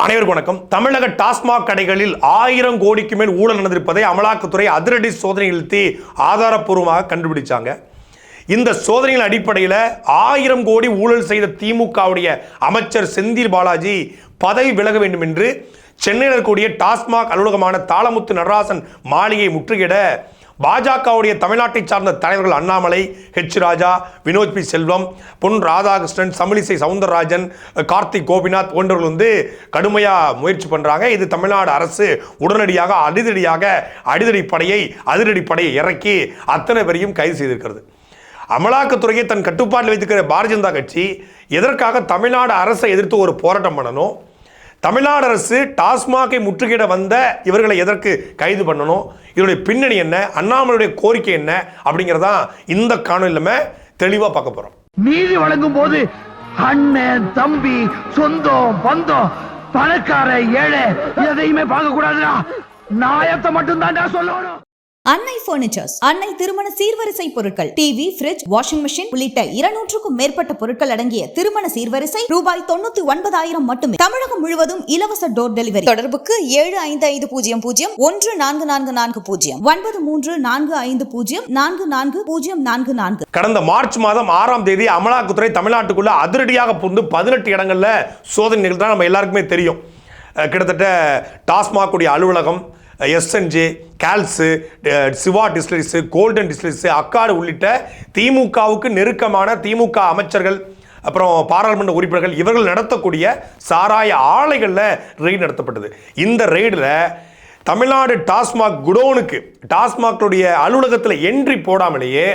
அனைவருக்கும் வணக்கம். தமிழக டாஸ்மாக் கடைகளில் ஆயிரம் கோடிக்கு மேல் ஊழல் நடந்திருப்பதை அமலாக்கத்துறை அதிரடி சோதனை நிறுத்தி ஆதாரப்பூர்வமாக கண்டுபிடிச்சாங்க. இந்த சோதனையின் அடிப்படையில் ஆயிரம் கோடி ஊழல் செய்த திமுகவுடைய அமைச்சர் செந்தில் பாலாஜி பதவி விலக வேண்டும் என்று சென்னையில் இருக்கக்கூடிய டாஸ்மாக் அலுவலகமான தாளமுத்து நடராசன் மாளிகை முற்றுகையிட பாஜகவுடைய தமிழ்நாட்டை சார்ந்த தலைவர்கள் அண்ணாமலை ஹெச் ராஜா வினோத் பி. செல்வம் பொன் ராதாகிருஷ்ணன் தமிழிசை சவுந்தரராஜன் கார்த்திக் கோபிநாத் போன்றவர்கள் வந்து கடுமையாக முயற்சி பண்ணுறாங்க இது தமிழ்நாடு அரசு உடனடியாக அதிரடியாக அடிதடி படையை அதிரடி படையை இறக்கி அத்தனை பேரையும் கைது செய்திருக்கிறது. அமலாக்கத்துறையை தன் கட்டுப்பாட்டில் வைத்திருக்கிற பாரதிய ஜனதா கட்சி எதற்காக தமிழ்நாடு அரசை எதிர்த்து ஒரு போராட்டம் பண்ணணும்? தமிழ்நாடு அரசு டாஸ்மாகை முற்றுகையிட வந்த இவர்களை எதற்கு கைது பண்ணணும்? இதனுடைய பின்னணி என்ன? அண்ணாமலையுடைய கோரிக்கை என்ன? அப்படிங்கிறதான் இந்த காணொலியில் தெளிவாக பார்க்க போகிறோம் நீதி வழங்கும் போது அண்ணன் தம்பி சொந்தம் பந்தம் பணக்கார ஏழை எதையுமே பார்க்க கூடாதுடா நாயத்தை மட்டும் தான்டா சொல்லணும். அன்னை பர்னிச்சர்ஸ் அன்னை திருமண சீர்வரிசை பொருட்கள். டிவி பிரிட்ஜ் வாஷிங் மிஷின் உள்ளிட்ட இருநூற்றுக்கும் மேற்பட்ட பொருட்கள் அடங்கிய திருமண சீர்வரிசை ரூபாய் தொண்ணூத்தி ஒன்பதாயிரம் மட்டுமே. தமிழகம் முழுவதும் இலவச டோர் டெலிவரி தொடர்புக்கு ஏழு ஐந்து ஐந்து பூஜ்ஜியம் பூஜ்ஜியம் ஒன்று நான்கு நான்கு நான்கு பூஜ்ஜியம். ஒன்பது மூன்று நான்கு ஐந்து பூஜ்ஜியம் நான்கு நான்கு பூஜ்ஜியம் நான்கு நான்கு. கடந்த மார்ச் மாதம் ஆறாம் தேதி அமலாக்கத்துறை தமிழ்நாட்டுக்குள்ள அதிரடியாக புகுந்து பதினெட்டு இடங்கள்ல சோதனை நிகழ்த்தா நம்ம எல்லாருக்குமே தெரியும். கிட்டத்தட்ட டாஸ்மாகுடைய அலுவலகம் SNJ கேல்ஸு Siva distilleries golden distilleries அக்காடு உள்ளிட்ட திமுகவுக்கு நெருக்கமான திமுக அமைச்சர்கள் அப்புறம் பாராளுமன்ற உறுப்பினர்கள் இவர்கள் நடத்தக்கூடிய சாராய ஆலைகளில் ரெய்டு நடத்தப்பட்டது. இந்த ரெய்டில் தமிழ்நாடு டாஸ்மாக் குடோனுக்கு டாஸ்மாக்களுடைய அலுவலகத்தில் என்ட்ரி போடாமலேயே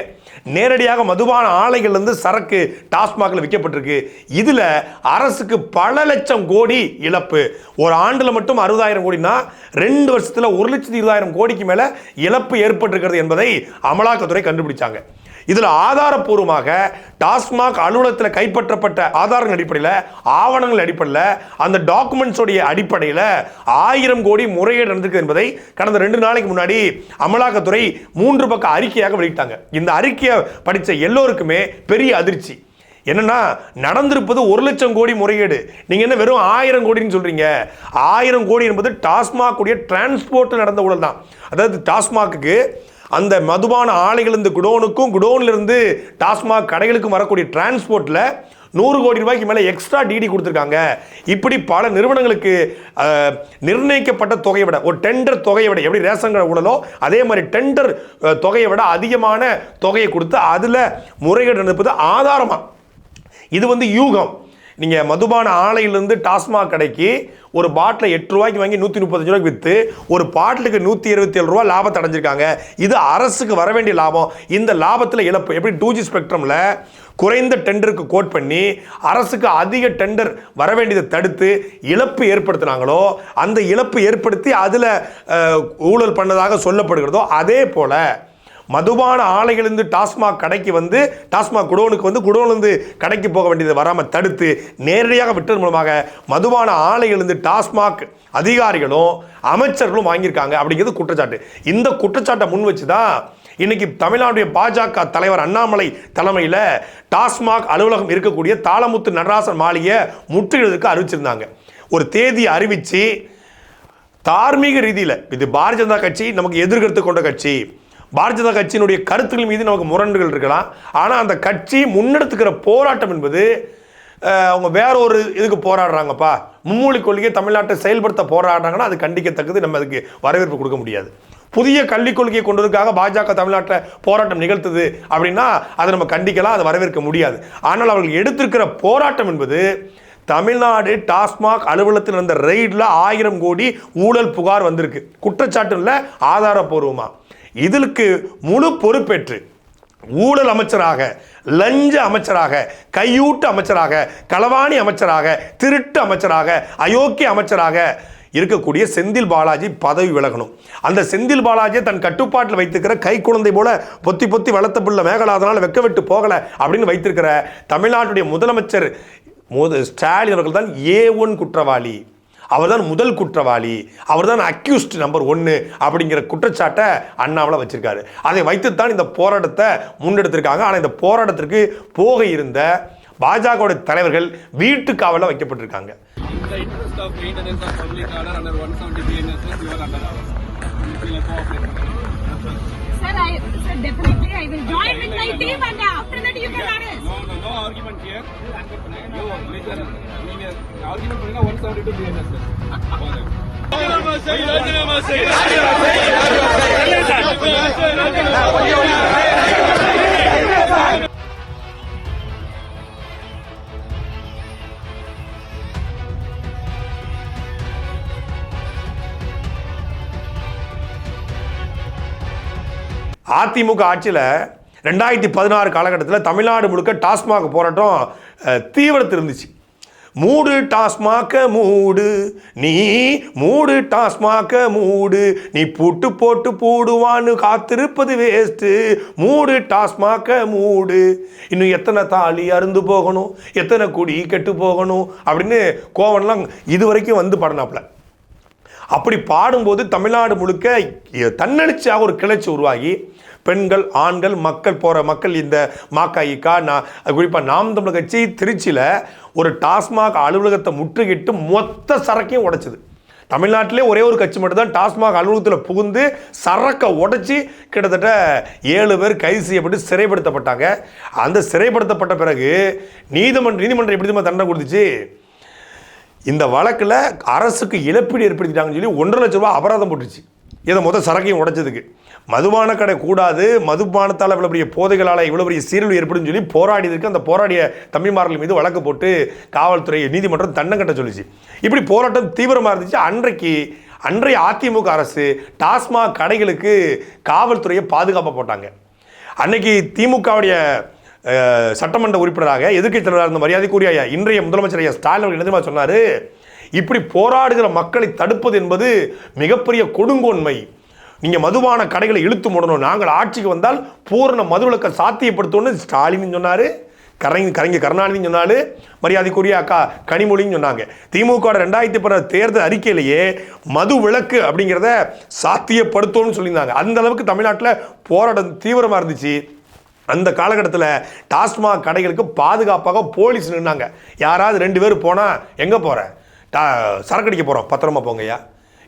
நேரடியாக மதுபான ஆலைகள்லேருந்து சரக்கு டாஸ்மாகில் விற்கப்பட்டிருக்கு. இதில் அரசுக்கு பல லட்சம் கோடி இழப்பு. ஒரு ஆண்டில் மட்டும் அறுபதாயிரம் கோடினா ரெண்டு வருஷத்தில் ஒரு லட்சத்தி இருபதாயிரம் கோடிக்கு மேலே இழப்பு ஏற்பட்டிருக்கிறது என்பதை அமலாக்கத்துறை கண்டுபிடிச்சாங்க. இதில் ஆதாரப்பூர்வமாக டாஸ்மாக் அலுவலகத்தில் கைப்பற்றப்பட்ட ஆதாரங்கள் அடிப்படையில் ஆவணங்கள் அடிப்படையில் அந்த டாக்குமெண்ட்ஸோடைய அடிப்படையில் ஆயிரம் கோடி முறையீடு நடந்திருக்கு என்பதை கடந்த ரெண்டு நாளைக்கு முன்னாடி அமலாக்கத்துறை மூன்று பக்க அறிக்கையாக வெளியிட்டாங்க. இந்த அறிக்கையை படித்த எல்லோருக்குமே பெரிய அதிர்ச்சி. என்னன்னா நடந்திருப்பது ஒரு லட்சம் கோடி முறையீடு நீங்க என்ன வெறும் ஆயிரம் கோடின்னு சொல்றீங்க? ஆயிரம் கோடி என்பது டாஸ்மாக் உடைய டிரான்ஸ்போர்ட் நடந்த ஊழல் தான். அதாவது டாஸ்மாக்கு அந்த மதுபான ஆலைகளிலிருந்து குடோனுக்கும் குடோன்லேருந்து டாஸ்மாக் கடைகளுக்கும் வரக்கூடிய டிரான்ஸ்போர்ட்டில் நூறு கோடி ரூபாய்க்கு மேலே எக்ஸ்ட்ரா டிடி கொடுத்துருக்காங்க. இப்படி பல நிறுவனங்களுக்கு நிர்ணயிக்கப்பட்ட தொகையை விட ஒரு டெண்டர் தொகையை விட எப்படி ரேஷன் கடை ஊழலோ அதே மாதிரி டெண்டர் தொகையை விட அதிகமான தொகையை கொடுத்து அதில் முறைகேடு நடப்பது ஆதாரமாக இது வந்து யூகம். நீங்கள் மதுபான ஆலையிலேருந்து டாஸ்மாக் கடைக்கு ஒரு பாட்டில் எட்டு ரூபாய்க்கு வாங்கி நூற்றி முப்பத்தஞ்சு ரூபாய்க்கு விற்று ஒரு பாட்டிலுக்கு நூற்றி இருபத்தி ஏழு ரூபா லாபத்தை அடைஞ்சிருக்காங்க. இது அரசுக்கு வர வேண்டிய லாபம். இந்த லாபத்தில் இழப்பு எப்படி டூ ஜி ஸ்பெக்ட்ரமில் குறைந்த டெண்டருக்கு கோட் பண்ணி அரசுக்கு அதிக டெண்டர் வர வேண்டியதை தடுத்து இழப்பு ஏற்படுத்தினாங்களோ அந்த இழப்பு ஏற்படுத்தி அதில் ஊழல் பண்ணதாக சொல்லப்படுகிறதோ அதே போல் மதுபான ஆலைகளிலிருந்து டாஸ்மாக் கடைக்கு வந்து டாஸ்மாக் குடோனுக்கு வந்து குடோன்லேருந்து கடைக்கு போக வேண்டியது வராமல் தடுத்து நேரடியாக விட்டது மூலமாக மதுபான ஆலைகளிலிருந்து டாஸ்மாக் அதிகாரிகளும் அமைச்சர்களும் வாங்கியிருக்காங்க அப்படிங்கிறது குற்றச்சாட்டு. இந்த குற்றச்சாட்டை முன் வச்சு தான் இன்னைக்கு தமிழ்நாடுடைய பாஜக தலைவர் அண்ணாமலை தலைமையில் டாஸ்மாக் அலுவலகம் இருக்கக்கூடிய தாளமுத்து நடராசன் மாளிகையை முற்றுகிறதுக்கு அறிவிச்சிருந்தாங்க. ஒரு தேதியை அறிவித்து தார்மீக ரீதியில் இது பாரதிய ஜனதா கட்சி நமக்கு எதிர்கருத்து கொண்ட கட்சி பாரதிய ஜனதா கட்சியினுடைய கருத்துக்கள் மீது நமக்கு முரண்டுகள் இருக்கலாம். ஆனால் அந்த கட்சி முன்னெடுத்துக்கிற போராட்டம் என்பது அவங்க வேற ஒரு இதுக்கு போராடுறாங்கப்பா. மும்மொழி கொள்கையை தமிழ்நாட்டை செயல்படுத்த போராடுறாங்கன்னா அது கண்டிக்கத்தக்கது. நம்ம அதுக்கு வரவேற்பு கொடுக்க முடியாது. புதிய கல்விக் கொள்கையை கொண்டதுக்காக பாஜக தமிழ்நாட்டில் போராட்டம் நிகழ்த்துது அப்படின்னா அதை நம்ம கண்டிக்கலாம் அதை வரவேற்க முடியாது. ஆனால் அவர்கள் எடுத்திருக்கிற போராட்டம் என்பது தமிழ்நாடு டாஸ்மாக் அலுவலகத்தில் நடந்த ரெய்டில் ஆயிரம் கோடி ஊழல் புகார் வந்திருக்கு. குற்றச்சாட்டு இல்லை ஆதாரப்பூர்வமாக இதற்கு முழு பொறுப்பேற்று ஊழல் அமைச்சராக லஞ்ச அமைச்சராக கையூட்டு அமைச்சராக களவாணி அமைச்சராக திருட்டு அமைச்சராக அயோக்கிய அமைச்சராக இருக்கக்கூடிய செந்தில் பாலாஜி பதவி விலகணும். அந்த செந்தில் பாலாஜியை தன் கட்டுப்பாட்டில் வைத்திருக்கிற கை குழந்தை போல பொத்தி பொத்தி வளர்த்த பிள்ளை மேகலாதனால் வெக்க விட்டு போகலை அப்படின்னு வைத்திருக்கிற தமிழ்நாட்டுடைய முதலமைச்சர் மோத ஸ்டாலின் அவர்கள் தான் ஏ ஒன் குற்றவாளி. அவர்தான் முதல் குற்றவாளி அவர்தான் அக்யூஸ்ட் நம்பர் ஒன்று அப்படிங்கிற குற்றச்சாட்டை அண்ணாமலை வச்சிருக்காரு அதை வைத்துத்தான் இந்த போராட்டத்தை முன்னெடுத்திருக்காங்க ஆனால் இந்த போராட்டத்திற்கு போக இருந்த பாஜகவுடைய தலைவர்கள் வீட்டு காவலில் வைக்கப்பட்டிருக்காங்க interest of maintenance of public order under 170 BNSS, you are under arrest. You will cooperate. Sir, I, sir, definitely I will join with my team and after that you can arrest. No, no, no argument here. You listen. நீங்க argument பண்ணீங்கன்னா 172 BNSS. போதும். அதிமுக ஆட்சியில் ரெண்டாயிரத்தி பதினாறு காலகட்டத்தில் தமிழ்நாடு முழுக்க டாஸ்மாக் போராட்டம் அஹ், தீவிரத்தில் இருந்துச்சு. மூடு டாஸ்மாக்க மூடு நீ மூடு டாஸ்மாக்க மூடு நீ பூட்டு போட்டு போடுவான்னு காத்திருப்பது வேஸ்ட்டு மூடு டாஸ்மாக்க மூடு. இன்னும் எத்தனை தாலி அருந்து போகணும் எத்தனை குடி கெட்டு போகணும் அப்படின்னு கோவன்லாம் இது வரைக்கும் வந்து படனாப்புல. அப்படி பாடும்போது தமிழ்நாடு முழுக்க தன்னெழுச்சியாக ஒரு கிளர்ச்சி உருவாகி பெண்கள் ஆண்கள் மக்கள் போகிற மக்கள் இந்த மாக்காயிக்கா நான் குறிப்பாக நாம் தமிழ் கட்சி திருச்சியில் ஒரு டாஸ்மாக் அலுவலகத்தை முற்றுகிட்டு மொத்த சரக்கையும் உடைச்சிது. தமிழ்நாட்டிலே ஒரே ஒரு கட்சி மட்டும் தான் டாஸ்மாக் அலுவலகத்தில் புகுந்து சரக்கை உடைச்சி கிட்டத்தட்ட ஏழு பேர் கைது செய்யப்பட்டு சிறைப்படுத்தப்பட்டாங்க. அந்த சிறைப்படுத்தப்பட்ட பிறகு நீதிமன்ற நீதிமன்றம் எப்படி தெரியுமா தண்டனை கொடுத்துச்சு? இந்த வழக்கில் அரசுக்கு இழப்பீடு ஏற்படுத்திட்டாங்கன்னு சொல்லி ஒன்றரை லட்ச ரூபா அபராதம் போட்டுச்சு இதை முதல் சரக்கையும் உடைச்சதுக்கு மதுபான கடை கூடாது மதுபானத்தால் இவ்வளோ பெரிய போதைகளால் இவ்வளோ பெரிய சீரழிவு ஏற்படும் சொல்லி போராடியதுக்கு அந்த போராடிய தம்பிமார்கள் மீது வழக்கு போட்டு காவல்துறை நீதிமன்றம் தண்டம் கட்ட சொல்லிச்சு. இப்படி போராட்டம் தீவிரமாக இருந்துச்சு. அன்றைக்கு அன்றைய அதிமுக அரசு டாஸ்மாக் கடைகளுக்கு காவல்துறையை பாதுகாப்பாக போட்டாங்க. அன்னைக்கு திமுகவுடைய சட்டமன்ற உறுப்பினராக எதிர்க்கட்சி தலைவராக இருந்த மரியாதைக்குரிய இன்றைய முதலமைச்சர் ஐயா ஸ்டாலின் அவர்கள் என்ன சொன்னார்? இப்படி போராடுகிற மக்களை தடுப்பது என்பது மிகப்பெரிய கொடுங்கோன்மை. நீங்கள் மதுபான கடைகளை இழுத்து மூடணும். நாங்கள் ஆட்சிக்கு வந்தால் பூரண மதுவிலக்கை சாத்தியப்படுத்தணும்னு ஸ்டாலின் சொன்னார். கரங்க கலைஞர் கருணாநிதி சொன்னாரு. மரியாதைக்குரிய அக்கா கனிமொழின்னு சொன்னாங்க. திமுக ரெண்டாயிரத்தி பதினாறு தேர்தல் அறிக்கையிலேயே மது விளக்கு அப்படிங்கிறத சாத்தியப்படுத்தணும்னு சொல்லியிருந்தாங்க. அந்த அளவுக்கு தமிழ்நாட்டில் போராட்டம் தீவிரமாக இருந்துச்சு. அந்த காலகட்டத்தில் டாஸ்மாக் கடைகளுக்கு பாதுகாப்பாக போலீஸ் நின்னாங்க. யாராவது ரெண்டு பேர் போனால் எங்கே போகிற டா சரக்கு அடிக்க போகிறோம் பத்திரமா போங்கய்யா.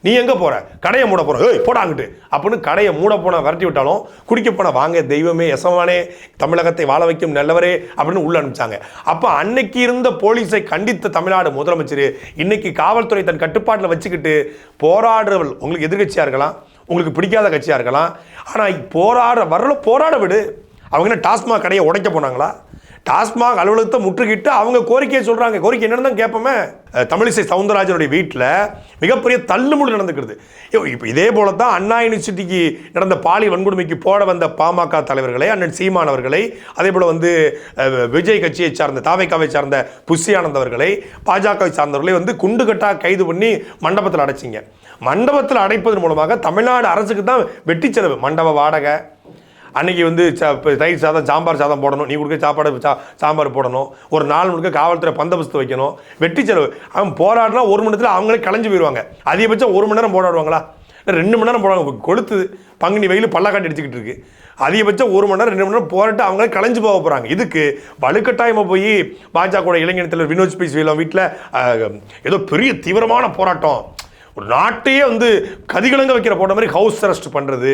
நீ எங்கே போகிற கடையை மூட போகிற ஏய் போடாங்கிட்டு அப்படின்னு கடையை மூட போன விரட்டி விட்டாலும் குடிக்க போன வாங்க தெய்வமே எசமானே தமிழகத்தை வாழ வைக்கும் நல்லவரே அப்படின்னு உள்ள அனுப்பிச்சாங்க. அப்போ அன்னைக்கு இருந்த போலீஸை கண்டித்த தமிழ்நாடு முதலமைச்சர் இன்னைக்கு காவல்துறை தன் கட்டுப்பாட்டில் வச்சுக்கிட்டு போராடுறவள் உங்களுக்கு எதிர்கட்சியாக இருக்கலாம் உங்களுக்கு பிடிக்காத கட்சியாக இருக்கலாம் ஆனால் போராட வரல போராட விடு. அவங்க என்ன டாஸ்மாக் கடையை உடைக்க போனாங்களா? டாஸ்மாக் அலுவலகத்தை முற்றுகிட்டு அவங்க கோரிக்கையை சொல்கிறாங்க கோரிக்கை என்னென்னு தான் கேட்போமே. தமிழிசை சவுந்தரராஜனுடைய வீட்டில் மிகப்பெரிய தள்ளுமுடி நடந்துக்கிறது. இப்போ இதே போல தான் அண்ணா யூனிவர்சிட்டிக்கு நடந்த பாலியல் வன்கொடுமைக்கு போட வந்த பாமக தலைவர்களை அண்ணன் சீமான் அவர்களை அதே போல் வந்து விஜய் கட்சியை சார்ந்த தாவைக்காவை சார்ந்த புஷி ஆனந்த் அவர்களை பாஜகவை சார்ந்தவர்களை வந்து குண்டு கட்டாக கைது பண்ணி மண்டபத்தில் அடைச்சிங்க. மண்டபத்தில் அடைப்பதன் மூலமாக தமிழ்நாடு அரசுக்கு தான் வெட்டி செலவு. மண்டப வாடகை அன்னைக்கு வந்து தயிர் சாதம் சாம்பார் சாதம் போடணும். நீ கொடுக்க சாப்பாடு சா சாம்பார் போடணும். ஒரு நாள் முழுக்க காவல்துறை பந்தபஸ்து வைக்கணும். வெட்டி செலவு. அவன் போராடினா ஒரு மணி நேரத்தில் அவங்களே கலைஞ்சு போயிடுவாங்க அதிகபட்சம் ஒரு மணி நேரம் போராடுவாங்களா? ரெண்டு மணி நேரம் போடுவாங்க. கொளுத்து பங்குனி வெயில் பல்லாக்காட்டி அடிச்சுக்கிட்டு இருக்கு. அதிகபட்சம் ஒரு மணி நேரம் ரெண்டு மணி நேரம் போராட்டு அவங்களே கலைஞ்சு போக போகிறாங்க இதுக்கு வலுக்கட்டாயமாக போய் பாஜக இளைஞர் தலைவர் வினோத் பி ஸ்ரீலாம் வீட்டில் ஏதோ பெரிய தீவிரமான போராட்டம். ஒரு நாட்டையே வந்து கதிகலங்க வைக்கிற போட்ட மாதிரி ஹவுஸ் அரெஸ்ட் பண்ணுறது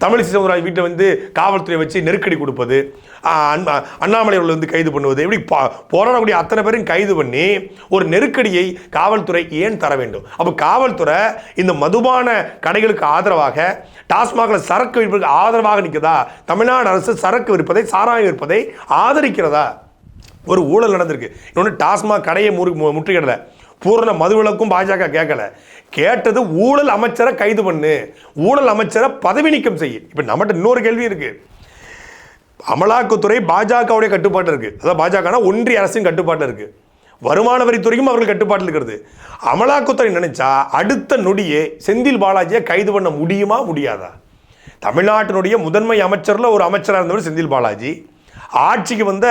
தமிழிசை சவுந்தரராஜ் வீட்டை வந்து காவல்துறை வச்சு நெருக்கடி கொடுப்பது அண்ணாமலை அவர்களை வந்து கைது பண்ணுவது இப்படி போராடக்கூடிய அத்தனை பேரையும் கைது பண்ணி ஒரு நெருக்கடியை காவல்துறை ஏன் தர வேண்டும்? அப்போ காவல்துறை இந்த மதுபான கடைகளுக்கு ஆதரவாக டாஸ்மாகில் சரக்கு விற்பதற்கு ஆதரவாக நிற்கிறதா? தமிழ்நாடு அரசு சரக்கு விற்பதை சாராயம் விற்பதை ஆதரிக்கிறதா? ஒரு ஊழல் நடந்திருக்கு. இன்னொன்று டாஸ்மாக் கடையை முறு மு- முற்றுகையிடல. பூரண மதுவிலக்கும் பாஜக கேட்கல. கேட்டது ஊழல் அமைச்சரை கைது பண்ணு. ஊழல் அமைச்சரை பதவி நீக்கம் செய்ய இப்போ நம்மகிட்ட இன்னொரு கேள்வி இருக்கு. அமலாக்கத்துறை பாஜகவுடைய கட்டுப்பாட்டில் இருக்கு. அதாவது பாஜகனா ஒன்றிய அரசின் கட்டுப்பாட்டில் இருக்கு. வருமான வரித்துறையும் அவர்கள் கட்டுப்பாட்டில் இருக்கிறது. அமலாக்கத்துறை நினைச்சா அடுத்த நொடியே செந்தில் பாலாஜியை கைது பண்ண முடியுமா முடியாதா? தமிழ்நாட்டினுடைய முதன்மை அமைச்சரில் ஒரு அமைச்சராக இருந்தவர் செந்தில் பாலாஜி. ஆட்சிக்கு வந்த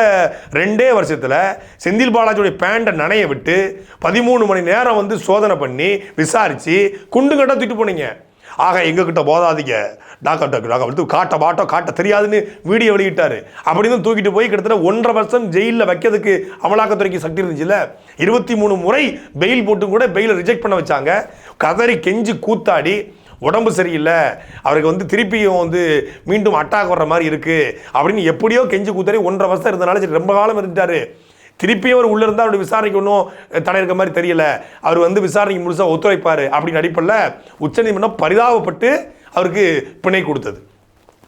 ரெண்டே வருஷத்தில் செந்தில் பாலாஜியுடைய பேண்டை நனைய விட்டு பதிமூணு மணி நேரம் வந்து சோதனை பண்ணி விசாரித்து குண்டு கட்ட தூக்கிட்டு போனீங்க. ஆக எங்ககிட்ட போதாதீங்க. டாக்டர் டாக்டர் டாக்டர் வந்து காட்ட மாட்டோம் காட்ட தெரியாதுன்னு வீடியோ வெளியிட்டார். அப்படின்னு தூக்கிட்டு போய் கிட்டத்தட்ட ஒன்றரை வருஷம் ஜெயிலில் வைக்கிறதுக்கு அமலாக்கத்துறைக்கு சக்தி இருந்துச்சுல்ல? இருபத்தி மூணு முறை பெயில் போட்டு கூட பெயிலை ரிஜெக்ட் பண்ண வச்சாங்க. கதறி கெஞ்சி கூத்தாடி உடம்பு சரியில்லை அவருக்கு வந்து திருப்பியும் வந்து மீண்டும் அட்டாக் வர்ற மாதிரி இருக்குது அப்படின்னு எப்படியோ கெஞ்சி கூத்தாடி ஒன்றரை வருஷம் இருந்தனால சரி ரொம்ப காலம் இருந்துட்டார். திருப்பியும் அவர் உள்ளே இருந்தால் அவருடைய விசாரணைக்கு ஒன்றும் தடை இருக்க மாதிரி தெரியல. அவர் வந்து விசாரணைக்கு முழுசாக ஒத்துழைப்பார் அப்படின்னு அடிப்படையில் உச்சநீதிமன்றம் பரிதாபப்பட்டு அவருக்கு பிணை கொடுத்தது.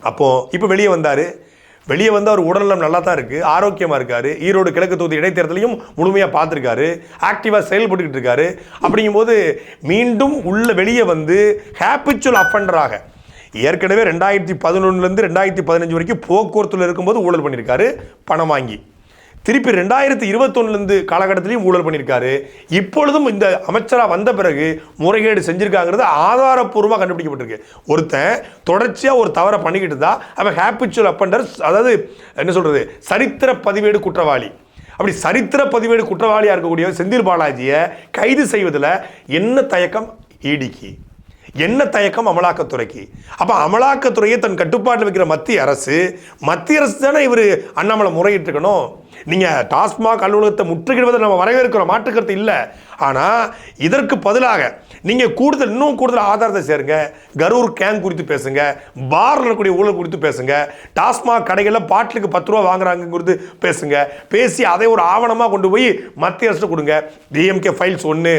அப்போது இப்போ வெளியே வந்தார். வெளியே வந்து அவர் உடல்நலம் நல்லா தான் இருக்குது ஆரோக்கியமாக இருக்கார் ஈரோடு கிழக்கு தொகுதி இடைத்தேர்தலையும் முழுமையாக பார்த்துருக்காரு ஆக்டிவாக செயல்பட்டுக்கிட்டு இருக்காரு. அப்படிங்கும்போது மீண்டும் உள்ள வெளியே வந்து ஹேபிச்சுவல் அஃபண்டராக ஏற்கனவே ரெண்டாயிரத்தி பதினொன்றுலேருந்து ரெண்டாயிரத்தி பதினஞ்சு வரைக்கும் போக்குவரத்தில் இருக்கும்போது ஊழல் பண்ணியிருக்காரு பணம் வாங்கி. திருப்பி ரெண்டாயிரத்தி இருபத்தொன்னுலேருந்து காலகட்டத்திலையும் ஊழல் பண்ணியிருக்காரு. இப்பொழுதும் இந்த அமைச்சராக வந்த பிறகு முறைகேடு செஞ்சுருக்காங்கிறது ஆதாரப்பூர்வமாக கண்டுபிடிக்கப்பட்டிருக்கு. ஒருத்தன் தொடர்ச்சியாக ஒரு தவறை பண்ணிக்கிட்டு தான் அவன் ஹேபிச்சுவல் அப்பண்டர் அதாவது என்ன சொல்கிறது சரித்திர பதிவேடு குற்றவாளி. அப்படி சரித்திர பதிவேடு குற்றவாளியாக இருக்கக்கூடிய செந்தில் பாலாஜியை கைது செய்வதில் என்ன தயக்கம்? ஈடிக்கு என்ன தயக்கம் அமலாக்கத்துறைக்கு? அப்போ அமலாக்கத்துறையை தன் கட்டுப்பாட்டில் வைக்கிற மத்திய அரசு மத்திய அரசு தானே இவர் அண்ணாமலை முறையிட்டிருக்கணும்? நீங்கள் டாஸ்மாக் அலுவலகத்தை முற்றுகிடுவதை நம்ம வரவேற்கிறோம் மாற்றுக்கிறது இல்லை. ஆனால் இதற்கு பதிலாக நீங்கள் கூடுதல் இன்னும் கூடுதல் ஆதாரத்தை சேருங்க. கரூர் கேங் குறித்து பேசுங்க. பாரில் இருக்கக்கூடிய ஊழல் குறித்து பேசுங்க. டாஸ்மாக் கடைகளில் பாட்டிலுக்கு பத்து ரூபா வாங்குறாங்க குறித்து பேசுங்க. பேசி அதை ஒரு ஆவணமாக கொண்டு போய் மத்திய அரசு கொடுங்க. டிஎம்கே ஃபைல்ஸ் ஒன்று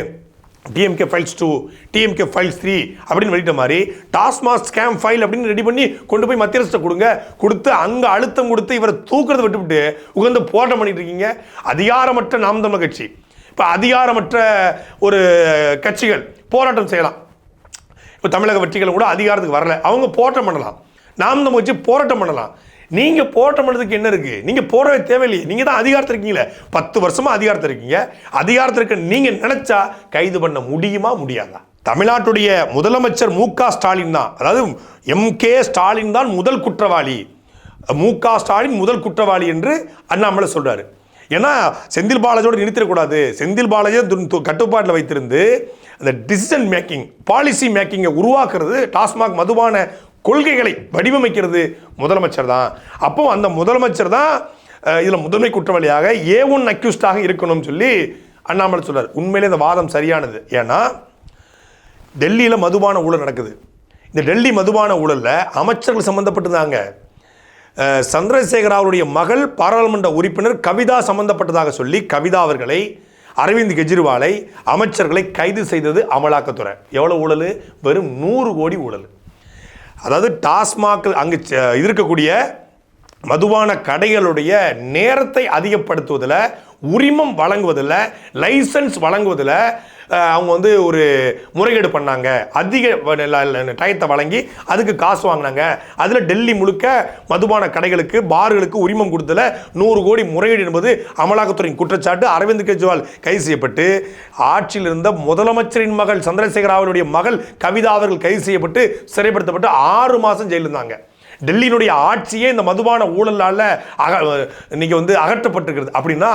DMK files two DMK files three அப்படின்னு வெளியிட்ட மாதிரி டாஸ்மாக் ஸ்கேம் ஃபைல் அப்படின்னு ரெடி பண்ணி கொண்டு போய் மத்திய அரசு கொடுங்க. கொடுத்து அங்கே அழுத்தம் கொடுத்து இவரை தூக்குறதை விட்டுவிட்டு உகந்து போராட்டம் பண்ணிட்டு இருக்கீங்க. அதிகாரமற்ற நாம் தமிழ் கட்சி. இப்போ அதிகாரமற்ற ஒரு கட்சிகள் போராட்டம் செய்யலாம். இப்போ தமிழக வெற்றிகள் கூட அதிகாரத்துக்கு வரல. அவங்க போராட்டம் பண்ணலாம். நாம் நம்ம வச்சு போராட்டம் பண்ணலாம். நீங்கள் போராட்டம் பண்ணுறதுக்கு என்ன இருக்குது நீங்கள் போடவே தேவையில்லையே. நீங்கள் தான் அதிகாரத்தில் இருக்கீங்களே. பத்து வருஷமாக அதிகாரத்தில் இருக்கீங்க. அதிகாரத்தில் இருக்க நீங்கள் நினச்சா கைது பண்ண முடியுமா முடியாதா? தமிழ்நாட்டுடைய முதலமைச்சர் மு க ஸ்டாலின் தான். அதாவது எம் கே ஸ்டாலின் தான் முதல் குற்றவாளி. மு க ஸ்டாலின் முதல் குற்றவாளி என்று அண்ணாமலை சொல்கிறாரு ஏன்னா செந்தில் பாலாஜியோடு நிறுத்திடக்கூடாது. செந்தில் பாலாஜியை கட்டுப்பாட்டில் வைத்திருந்து அந்த டிசிஷன் மேக்கிங் பாலிசி மேக்கிங்கை உருவாக்குறது டாஸ்மாக் மதுபான கொள்கைகளை வடிவமைக்கிறது முதலமைச்சர் தான் அப்போ அந்த முதலமைச்சர் தான் இதில் முதன்மை குற்றவாளியாக ஏ ஒன் அக்யூஸ்டாக இருக்கணும்னு சொல்லி அண்ணாமலை சொல்கிறார் உண்மையிலே இந்த வாதம் சரியானது. ஏன்னா டெல்லியில் மதுபான ஊழல் நடக்குது. இந்த டெல்லி மதுபான ஊழலில் அமைச்சர்கள் சம்மந்தப்பட்டிருந்தாங்க சந்திரசேகர் அவருடைய மகள் பாராளுமன்ற உறுப்பினர் கவிதா சம்பந்தப்பட்டதாக சொல்லி கவிதா அவர்களை அரவிந்த் கெஜ்ரிவாலை அமைச்சர்களை கைது செய்தது அமலாக்கத்துறை. எவ்வளோ ஊழல்? வெறும் நூறு கோடி ஊழல். அதாவது டாஸ்மாக் அங்கு ச- இருக்கக்கூடிய மதுவான கடைகளுடைய நேரத்தை அதிகப்படுத்துவதில் உரிமம் வழங்குவதில் லைசன்ஸ் வழங்குவதில் அவங்க வந்து ஒரு முறைகேடு பண்ணாங்க. அதிக டயத்தை வழங்கி அதுக்கு காசு வாங்கினாங்க. அதில் டெல்லி முழுக்க மதுபான கடைகளுக்கு பார்களுக்கு உரிமம் கொடுத்தல நூறு கோடி முறையீடு என்பது அமலாக்கத்துறையின் குற்றச்சாட்டு. அரவிந்த் கெஜ்ரிவால் கைது செய்யப்பட்டு ஆட்சியில் இருந்த முதலமைச்சரின் மகள் சந்திரசேகர் அவருடைய மகள் கவிதா அவர்கள் கைது செய்யப்பட்டு சிறைப்படுத்தப்பட்டு ஆறு மாதம் ஜெயிலிருந்தாங்க. டெல்லியினுடைய ஆட்சியே இந்த மதுபான ஊழலால் அக இன்னைக்கு வந்து அகற்றப்பட்டிருக்கிறது. அப்படின்னா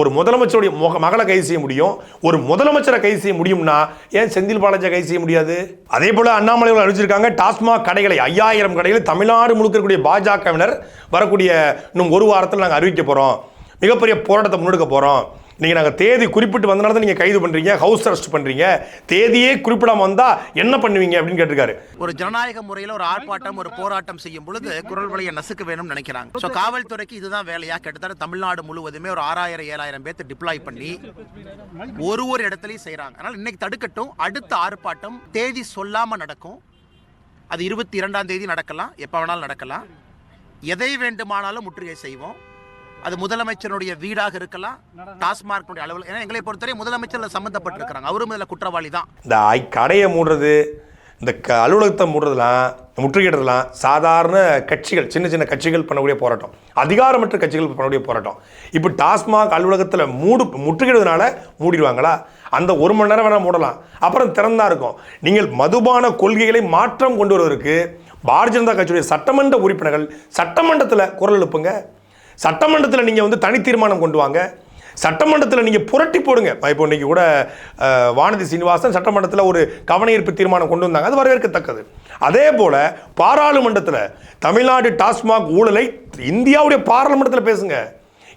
ஒரு முதலமைச்சருடைய முக மகளை கைது செய்ய முடியும். ஒரு முதலமைச்சரை கைது செய்ய முடியும்னா ஏன் செந்தில் பாலாஜியை கைது செய்ய முடியாது? அதே போல் அண்ணாமலை அறிவிச்சிருக்காங்க டாஸ்மாக் கடைகளை ஐயாயிரம் கடைகள் தமிழ்நாடு முழுக்க இருக்கக்கூடிய பாஜகவினர் வரக்கூடிய இன்னும் ஒரு வாரத்தில் நாங்கள் அறிவிக்க போகிறோம் மிகப்பெரிய போராட்டத்தை முன்னெடுக்க போகிறோம் நீங்கள் நாங்கள் தேதி குறிப்பிட்டு வந்தனால தான் நீங்கள் கைது பண்ணுறீங்க ஹவுஸ் அரெஸ்ட் பண்ணுறீங்க தேதியே குறிப்பிடாமல் வந்தால் என்ன பண்ணுவீங்க அப்படின்னு கேட்டிருக்காரு. ஒரு ஜனநாயக முறையில் ஒரு ஆர்ப்பாட்டம் ஒரு போராட்டம் செய்யும் பொழுது குரல் வழியை நசுக்க வேணும்னு நினைக்கிறாங்க. ஸோ காவல்துறைக்கு இதுதான் வேலையாக கிட்டத்தட்ட தமிழ்நாடு முழுவதுமே ஒரு ஆறாயிரம் ஏழாயிரம் பேர்த்து டிப்ளாய் பண்ணி ஒரு ஒரு இடத்துலையும் செய்கிறாங்க அதனால் இன்னைக்கு தடுக்கட்டும். அடுத்த ஆர்ப்பாட்டம் தேதி சொல்லாமல் நடக்கும். அது இருபத்தி இரண்டாம் தேதி நடக்கலாம். எப்போ வேணாலும் நடக்கலாம். எதை வேண்டுமானாலும் முற்றுகை செய்வோம். அது முதலமைச்சருடைய வீடாக இருக்கலாம் டாஸ்மார்க்குடைய அலுவலகம் ஏன்னா எங்களை பொறுத்தவரை முதலமைச்சர் சம்மந்தப்பட்டிருக்கிறாங்க அவரும் இதில் குற்றவாளி தான் இந்த கடையை மூடுறது இந்த க அலுவலகத்தை மூடுறதுலாம் முற்றுகையிடுறதுலாம் சாதாரண கட்சிகள் சின்ன சின்ன கட்சிகள் பண்ணக்கூடிய போராட்டம். அதிகாரமற்ற கட்சிகள் பண்ணக்கூடிய போராட்டம். இப்போ டாஸ்மாக் அலுவலகத்தில் மூடு முற்றுகையிடுறதுனால மூடிடுவாங்களா? அந்த ஒரு மணி நேரம் வேணால் மூடலாம். அப்புறம் திறந்தா இருக்கும். நீங்கள் மதுபான கொள்கைகளை மாற்றம் கொண்டு வருவதற்கு பாரதிய ஜனதா கட்சியுடைய சட்டமன்ற உறுப்பினர்கள் சட்டமன்றத்தில் குரல் எழுப்புங்க. சட்டமன்றத்தில் நீங்கள் வந்து தனி தீர்மானம் கொண்டு வாங்க. சட்டமன்றத்தில் நீங்கள் புரட்டி போடுங்க. இப்போ இன்றைக்கி கூட வானதி சீனிவாசன் சட்டமன்றத்தில் ஒரு கவனஈர்ப்பு தீர்மானம் கொண்டு வந்தாங்க. அது வரவேற்கத்தக்கது. அதே போல் பாராளுமன்றத்தில் தமிழ்நாடு டாஸ்மாக் ஊழலை இந்தியாவுடைய பாராளுமன்றத்தில் பேசுங்க.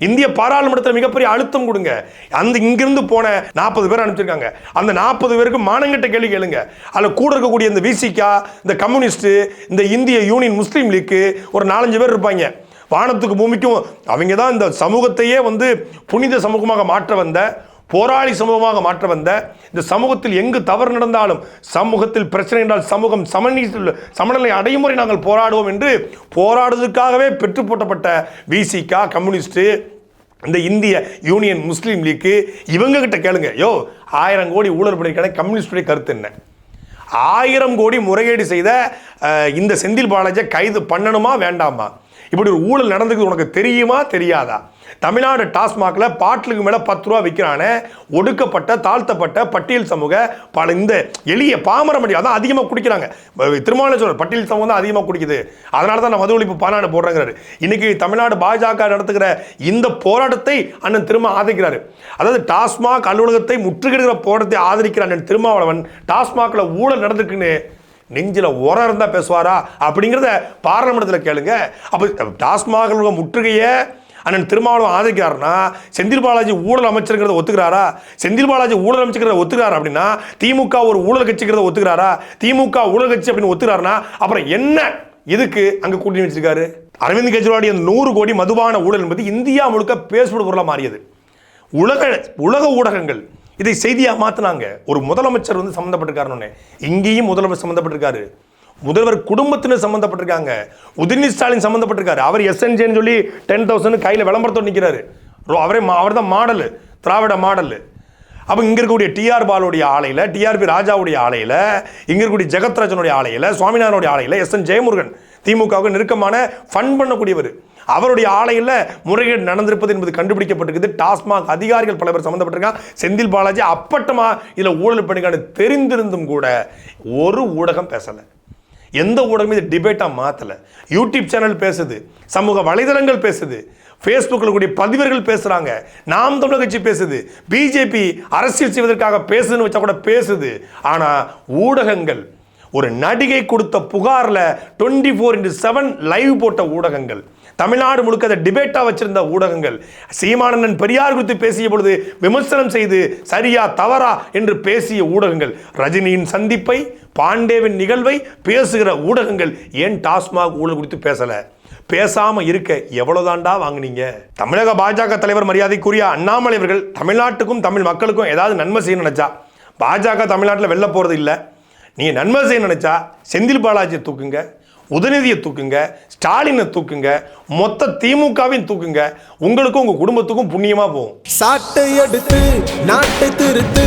இந்திய பாராளுமன்றத்தில் மிகப்பெரிய அழுத்தம் கொடுங்க. அந்த இங்கிருந்து போன நாற்பது பேர் அனுப்பிச்சிருக்காங்க. அந்த நாற்பது பேருக்கு மானங்கிட்ட கேள்வி கேளுங்க. அதில் கூட இருக்கக்கூடிய இந்த விசிகா இந்த கம்யூனிஸ்ட் இந்த இந்திய யூனியன் முஸ்லீம் லீக்கு ஒரு நாலஞ்சு பேர் இருப்பாங்க. வானத்துக்கு பூமிக்கும் அவங்க தான் இந்த சமூகத்தையே வந்து புனித சமூகமாக மாற்ற வந்த போராளி சமூகமாக மாற்ற வந்த இந்த சமூகத்தில் எங்கு தவறு நடந்தாலும் சமூகத்தில் பிரச்சனை என்றால் சமூகம் சமநீ சமநிலை அடையும் நாங்கள் போராடுவோம் என்று போராடுவதற்காகவே பெற்று போட்டப்பட்ட விசிகா கம்யூனிஸ்ட்டு இந்த இந்திய யூனியன் முஸ்லீம் லீக்கு இவங்ககிட்ட கேளுங்க. யோ ஆயிரம் கோடி ஊழல் பண்ணியிருக்கான கம்யூனிஸ்டுடைய கருத்து என்ன? ஆயிரம் கோடி முறைகேடு செய்த இந்த செந்தில் பாலாஜியை கைது பண்ணணுமா வேண்டாமா? இப்படி ஒரு ஊழல் நடந்துக்குது உனக்கு தெரியுமா தெரியாதா? தமிழ்நாடு டாஸ்மாகில் பாட்டிலுக்கு மேலே பத்து ரூபா விற்கிறானே ஒடுக்கப்பட்ட தாழ்த்தப்பட்ட பட்டியல் சமூக பல இந்த எளிய பாமர மடி அதான் அதிகமாக குடிக்கிறாங்க. திருமாவளவன் சொல்ற பட்டியல் சமூகம் தான் அதிகமாக குடிக்குது. அதனால தான் நான் மது ஒழிப்பு பாநாடு போடுறேங்கிறாரு. இன்னைக்கு தமிழ்நாடு பாஜக நடத்துகிற இந்த போராட்டத்தை அண்ணன் திரும்ப ஆதரிக்கிறாரு. அதாவது டாஸ்மாக் அலுவலகத்தை முற்றுகிடுகிற போராட்டத்தை ஆதரிக்கிற அண்ணன் திருமாவளவன். டாஸ்மாகில் ஊழல் நடந்திருக்குன்னு நெஞ்சில் உரம் இருந்தால் பேசுவாரா? அப்படிங்கிறத பாராளுமன்றத்தில் கேளுங்க. அப்போ டாஸ்மாக் உள்ள முற்றுகையை அண்ணன் திருமாவளவன் ஆதரிக்கிறாருன்னா செந்தில் பாலாஜி ஊழல் அமைச்சருங்கிறத ஒத்துக்கிறாரா? செந்தில் பாலாஜி ஊழல் அமைச்சருங்கிறத ஒத்துக்கிறாரா அப்படின்னா திமுக ஒரு ஊழல் கட்சிங்கிறத ஒத்துக்கிறாரா? திமுக ஊழல் கட்சி அப்படின்னு ஒத்துக்கிறாருன்னா அப்புறம் என்ன எதுக்கு அங்கே கூட்டணி வச்சிருக்காரு? அரவிந்த் கெஜ்ரிவாலுடைய அந்த நூறு கோடி மதுபான ஊழல் என்பது இந்தியா முழுக்க பேசுபடு பொருளாக மாறியது. உலக உலக ஊடகங்கள் இதை செய்தியாக மாற்றினாங்க ஒரு முதலமைச்சர் வந்து சம்மந்தப்பட்டிருக்காருன்னு இங்கேயும் முதலமைச்சர் சம்மந்தப்பட்டிருக்காரு முதல்வர் குடும்பத்தினர் சம்மந்தப்பட்டிருக்காங்க உதயநிதி ஸ்டாலின் சம்மந்தப்பட்டிருக்காரு அவர் எஸ்என்ஜேன்னு சொல்லி டென் தௌசண்ட் கையில் விளம்பரத்தோடு நிற்கிறாரு அவரே அவர் தான் மாடல் திராவிட மாடல். அப்போ இங்கே இருக்கக்கூடிய டிஆர் பாலுடைய ஆலையில் டிஆர்பி ராஜாவுடைய ஆலையில் இங்கே இருக்கக்கூடிய ஜெகத்ராஜனுடைய ஆலையில் சுவாமிநாதனுடைய ஆலையில் எஸ் என் ஜெயமுருகன் திமுகவுக்கு நெருக்கமான ஃபன் பண்ணக்கூடியவர். அவருடைய ஆலையில் முறைகேடு நடந்திருப்பது என்பது கண்டுபிடிக்கப்பட்டிருக்குது. டாஸ்மாக் அதிகாரிகள் பல பேர் சம்மந்தப்பட்டிருக்காங்க செந்தில் பாலாஜி அப்பட்டமாக இதில் ஊழல் பண்ணிக்கான தெரிந்திருந்தும் கூட ஒரு ஊடகம் பேசலை. எந்த ஊடகமும் இது டிபேட்டாக மாற்றலை யூடியூப் சேனல் பேசுது. சமூக வலைதளங்கள் பேசுது. ஃபேஸ்புக்கில் கூடிய பதிவர்கள் பேசுகிறாங்க நாம் தமிழக கட்சி பேசுது. பிஜேபி அரசியல் செய்வதற்காக பேசுதுன்னு வச்சா கூட பேசுது. ஆனால் ஊடகங்கள் ஒரு நடிகை கொடுத்த புகாரில் twenty four into seven live போட்ட ஊடகங்கள் தமிழ்நாடு முழுக்க அதை டிபேட்டாக வச்சிருந்த ஊடகங்கள் சீமானந்தன் பெரியார் குறித்து பேசிய பொழுது விமர்சனம் செய்து சரியா தவறா என்று பேசிய ஊடகங்கள் ரஜினியின் சந்திப்பை பாண்டேவின் நிகழ்வை பேசுகிற ஊடகங்கள் ஏன் டாஸ்மாக் ஊழல் குறித்து பேசலை? பேசாம இருக்க எவ்வளவுதான்டா வாங்குனீங்க? தமிழக பாஜக தலைவர் மரியாதைக்குரிய அண்ணாமலை அவர்கள் தமிழ்நாட்டுக்கும் தமிழ் மக்களுக்கும் ஏதாவது நன்மை செய்ய நினைச்சா? பாஜக தமிழ்நாட்டில் வெளில போறது இல்லை. நீ நன்மை செய்ய நினைச்சா செந்தில் பாலாஜியை தூக்குங்க உதயநிதியை தூக்குங்க ஸ்டாலினை தூக்குங்க மொத்த திமுகவையும் தூக்குங்க உங்களுக்கும் உங்க குடும்பத்துக்கும் புண்ணியமா போகும். சாட்டை எடுத்து நாட்டை திருத்து.